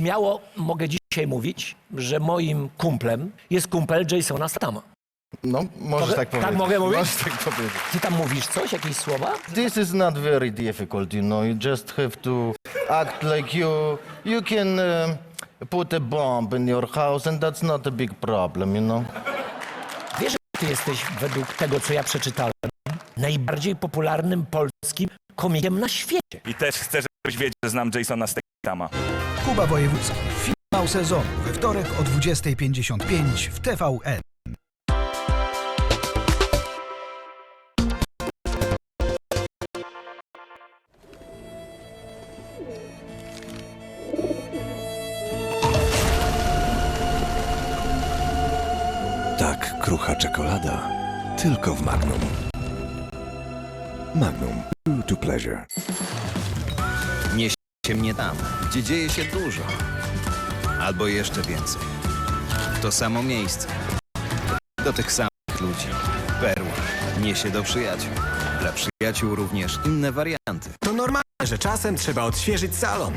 śmiało mogę dzisiaj mówić, że moim kumplem jest kumpel Jasona Statama. No, możesz Mogę- tak powiedzieć. tak mogę mówić? Możesz tak powiedzieć. Ty tam mówisz coś, jakieś słowa? This is not very difficult, you know. You just have to act like you you can um, put a bomb in your house and that's not a big problem, you know. Wiesz, że ty jesteś, według tego, co ja przeczytałem, najbardziej popularnym polskim komikiem na świecie. I też chcę, żebyś wiedział, że znam Jasona Statama. Kuba Wojewódzki. Finał sezonu we wtorek o 20.55 w TVN. Tak krucha czekolada, tylko w Magnum. Magnum. True to pleasure. Nieście mnie tam, gdzie dzieje się dużo. Albo jeszcze więcej. To samo miejsce. Do tych samych ludzi. Perła. Niesie do przyjaciół. Dla przyjaciół również inne warianty. To normalne, że czasem trzeba odświeżyć salon.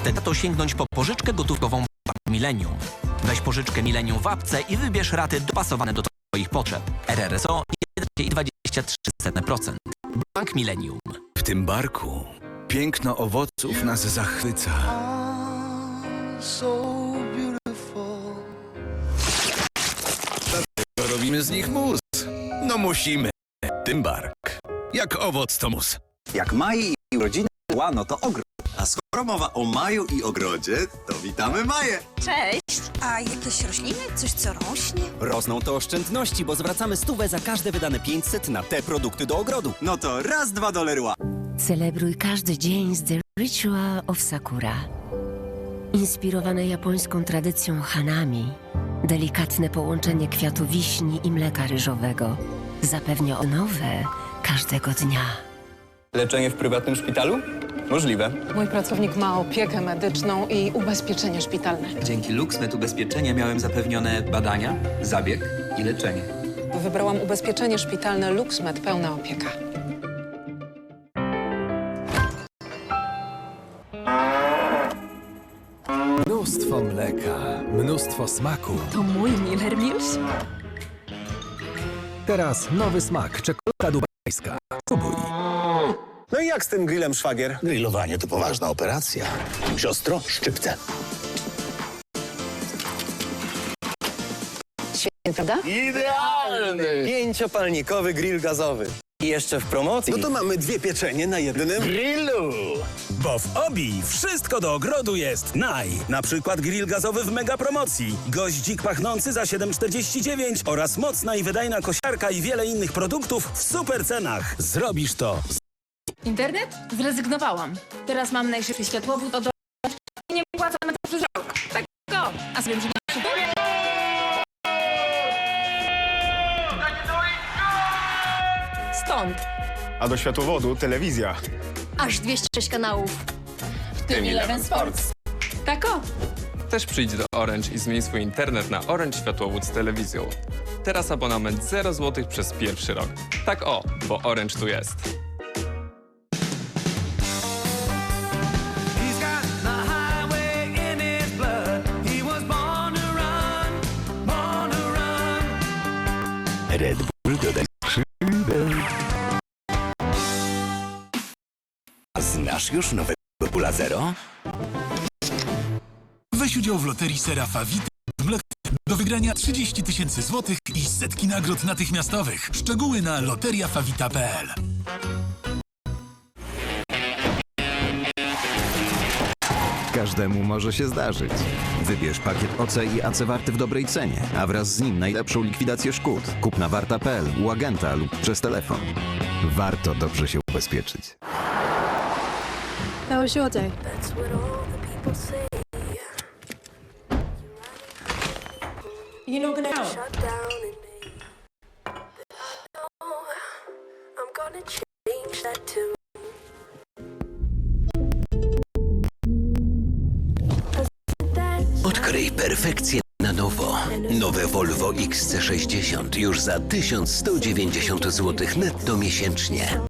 Wtedy to sięgnąć po pożyczkę gotówkową Bank Millennium. Weź pożyczkę Millennium w apce i wybierz raty dopasowane do Twoich potrzeb. RRSO 1,23%. Bank Millennium. W tym barku piękno owoców nas zachwyca. Dlatego robimy z nich mus. No musimy. Tym bark. Jak owoc to mus. Jak maj i urodziny łano to ogród. A skoro mowa o maju i ogrodzie, to witamy Maję. Cześć! A jakieś rośliny? Coś co rośnie? Rosną to oszczędności, bo zwracamy stówę za każde wydane 500 na te produkty do ogrodu. No to raz, dwa dolery ła. Celebruj każdy dzień z The Ritual of Sakura. Inspirowane japońską tradycją hanami, delikatne połączenie kwiatu wiśni i mleka ryżowego zapewnia odnowę każdego dnia. Leczenie w prywatnym szpitalu? Możliwe. Mój pracownik ma opiekę medyczną i ubezpieczenie szpitalne. Dzięki LuxMed Ubezpieczenia miałem zapewnione badania, zabieg i leczenie. Wybrałam ubezpieczenie szpitalne LuxMed, pełna opieka. Mnóstwo mleka, mnóstwo smaku. To mój Miller Mills? Teraz nowy smak, czekolada dubajska. Spróbuj. No i jak z tym grillem szwagier? Grillowanie to poważna operacja. Siostro, szczypce. Świetnie, prawda? Pięciopalnikowy grill gazowy. I jeszcze w promocji. No to mamy dwie pieczenie na jednym grillu. Bo w Obi wszystko do ogrodu jest naj. Na przykład grill gazowy w mega promocji. Goździk pachnący za 7,49 oraz mocna i wydajna kosiarka i wiele innych produktów w super cenach. Zrobisz to. Internet? Zrezygnowałam. Teraz mam najszybszy światłowód od nie płacam na to przez A do światłowodu telewizja. Aż 206 kanałów. W tym Eleven Sports. Tak o. Też przyjdź do Orange i zmień swój internet na Orange Światłowód z telewizją. Teraz abonament 0 zł przez pierwszy rok. Tak o, bo Orange tu jest. Red Bull Znasz już nowego Bula Zero? Weź udział w loterii Serafa mlekiem do wygrania 30 tysięcy złotych i setki nagród natychmiastowych. Szczegóły na loteriafavita.pl Każdemu może się zdarzyć. Wybierz pakiet OC i AC warty w dobrej cenie, a wraz z nim najlepszą likwidację szkód. Kup na warta.pl, u agenta lub przez telefon. Warto dobrze się ubezpieczyć. How was your day? You know gonna out. Odkryj perfekcję na nowo. Nowe Volvo XC60 już za 1190 zł netto miesięcznie.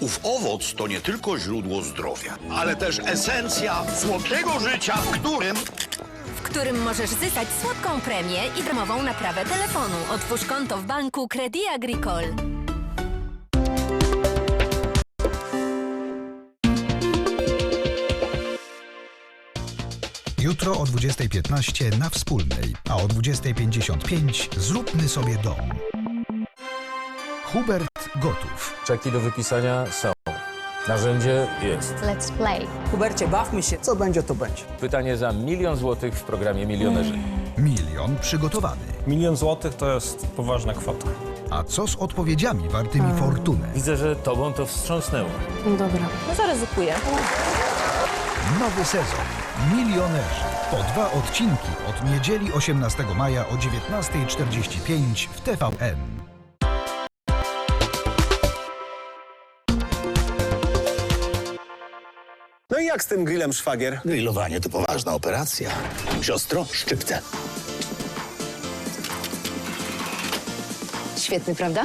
Ów owoc to nie tylko źródło zdrowia, ale też esencja słodkiego życia, w którym w którym możesz zyskać słodką premię i darmową naprawę telefonu. Otwórz konto w banku Credit Agricole. Jutro o 20.15 na Wspólnej, a o 20.55 zróbmy sobie dom. Hubert gotów. Czeki do wypisania są. Narzędzie jest. Let's play. Hubercie, bawmy się. Co będzie, to będzie. Pytanie za milion złotych w programie Milionerzy. Milion przygotowany. Milion złotych to jest poważna kwota. A co z odpowiedziami wartymi fortunę? Widzę, że tobą to wstrząsnęło. Dobra. No zaryzykuję. Nowy sezon. Milionerzy. Po dwa odcinki od niedzieli 18 maja o 19.45 w TVN. No i jak z tym grillem szwagier? grillowanie to poważna operacja. Siostro, szczypce. Świetny, prawda?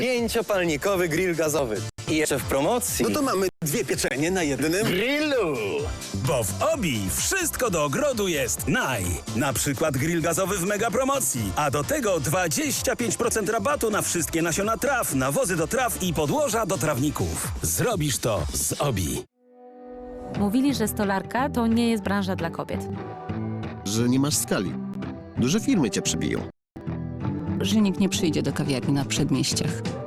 Pięciopalnikowy grill gazowy. I jeszcze w promocji. No to mamy dwie pieczenie na jednym Grillu! Bo w Obi wszystko do ogrodu jest naj. Na przykład grill gazowy w mega promocji. A do tego 25% rabatu na wszystkie nasiona traw, nawozy do traw i podłoża do trawników. Zrobisz to z Obi. Mówili, że stolarka to nie jest branża dla kobiet. Że nie masz skali. Duże firmy cię przybiją. Że nikt nie przyjdzie do kawiarni na przedmieściach.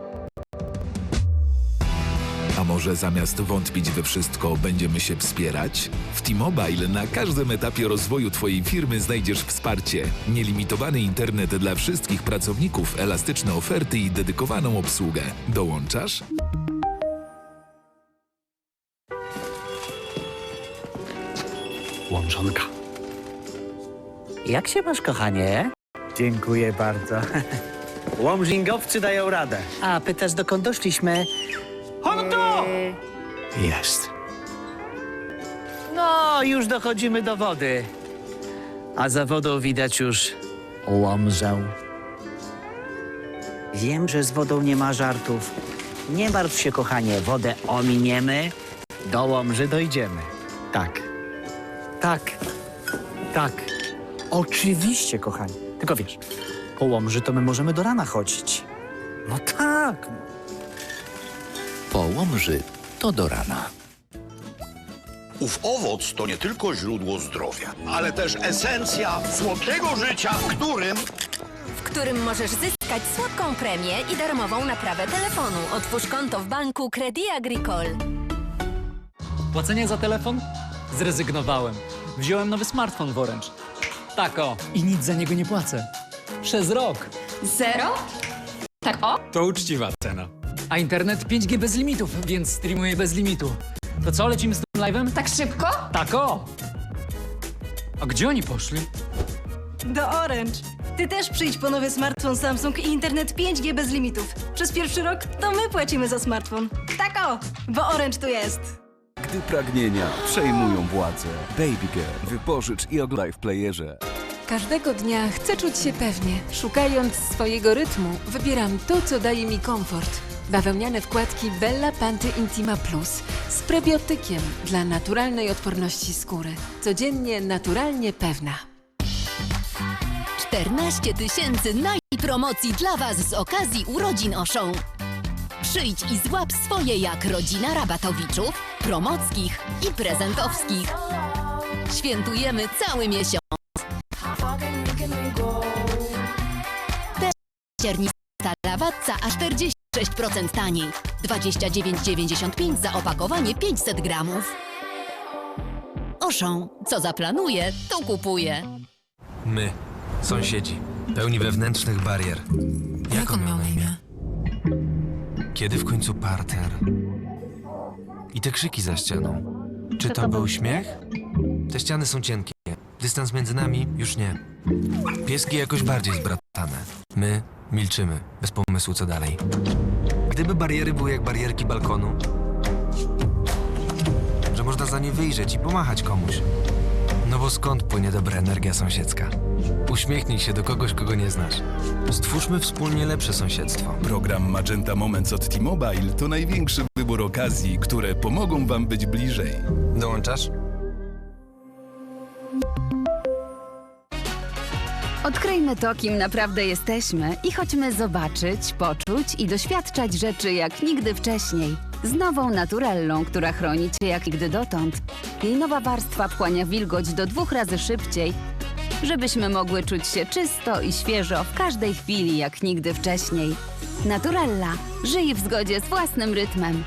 Może zamiast wątpić we wszystko, będziemy się wspierać? W T-Mobile na każdym etapie rozwoju Twojej firmy znajdziesz wsparcie. Nielimitowany internet dla wszystkich pracowników, elastyczne oferty i dedykowaną obsługę. Dołączasz? Łączonka. Jak się masz, kochanie? Dziękuję bardzo. Łomżingowcy dają radę. A, pytasz, dokąd doszliśmy? Honto! Jest. No, już dochodzimy do wody. A za wodą widać już łomżę. Wiem, że z wodą nie ma żartów. Nie martw się, kochanie, wodę ominiemy, do łomży dojdziemy. Tak. Tak. Tak. Oczywiście, kochani. Tylko wiesz, po łomży to my możemy do rana chodzić. No tak. Po łomży to do rana. Ów owoc to nie tylko źródło zdrowia, ale też esencja słodkiego życia, w którym w którym możesz zyskać słodką premię i darmową naprawę telefonu. Otwórz konto w banku Credit Agricole. Płacenie za telefon? Zrezygnowałem. Wziąłem nowy smartfon w Orange. Tak o. I nic za niego nie płacę. Przez rok. Zero? Tak o? To uczciwa cena. A internet 5G bez limitów, więc streamuję bez limitu. To co, lecimy z tym live'em? Tak szybko? Tak o! A gdzie oni poszli? Do Orange. Ty też przyjdź po nowy smartfon Samsung i internet 5G bez limitów. Przez pierwszy rok to my płacimy za smartfon. Tak o, bo Orange tu jest. Gdy pragnienia przejmują władzę, Baby Girl wypożycz i oglądaj w playerze. Każdego dnia chcę czuć się pewnie. Szukając swojego rytmu, wybieram to, co daje mi komfort. Bawełniane wkładki Bella Panty Intima Plus z prebiotykiem dla naturalnej odporności skóry. Codziennie naturalnie pewna. 14 tysięcy najpromocji dla Was z okazji urodzin Oszą. Przyjdź i złap swoje jak rodzina rabatowiczów, promockich i prezentowskich. Świętujemy cały miesiąc. Ściernista lawatca aż 46% taniej. 29,95 za opakowanie 500 gramów. Oszą, co zaplanuje, to kupuje. My, sąsiedzi, pełni wewnętrznych barier. Jak, on miał na imię? Kiedy w końcu parter? I te krzyki za ścianą. Czy to był śmiech? Te ściany są cienkie. Dystans między nami już nie. Pieski jakoś bardziej zbratane. My milczymy, bez pomysłu co dalej. Gdyby bariery były jak barierki balkonu, że można za nie wyjrzeć i pomachać komuś. No bo skąd płynie dobra energia sąsiedzka? Uśmiechnij się do kogoś, kogo nie znasz. Stwórzmy wspólnie lepsze sąsiedztwo. Program Magenta Moments od T-Mobile to największy wybór okazji, które pomogą Wam być bliżej. Dołączasz? Odkryjmy to, kim naprawdę jesteśmy i chodźmy zobaczyć, poczuć i doświadczać rzeczy jak nigdy wcześniej. Z nową Naturellą, która chroni Cię jak nigdy dotąd. Jej nowa warstwa wchłania wilgoć do dwóch razy szybciej, żebyśmy mogły czuć się czysto i świeżo w każdej chwili jak nigdy wcześniej. Naturella. Żyj w zgodzie z własnym rytmem.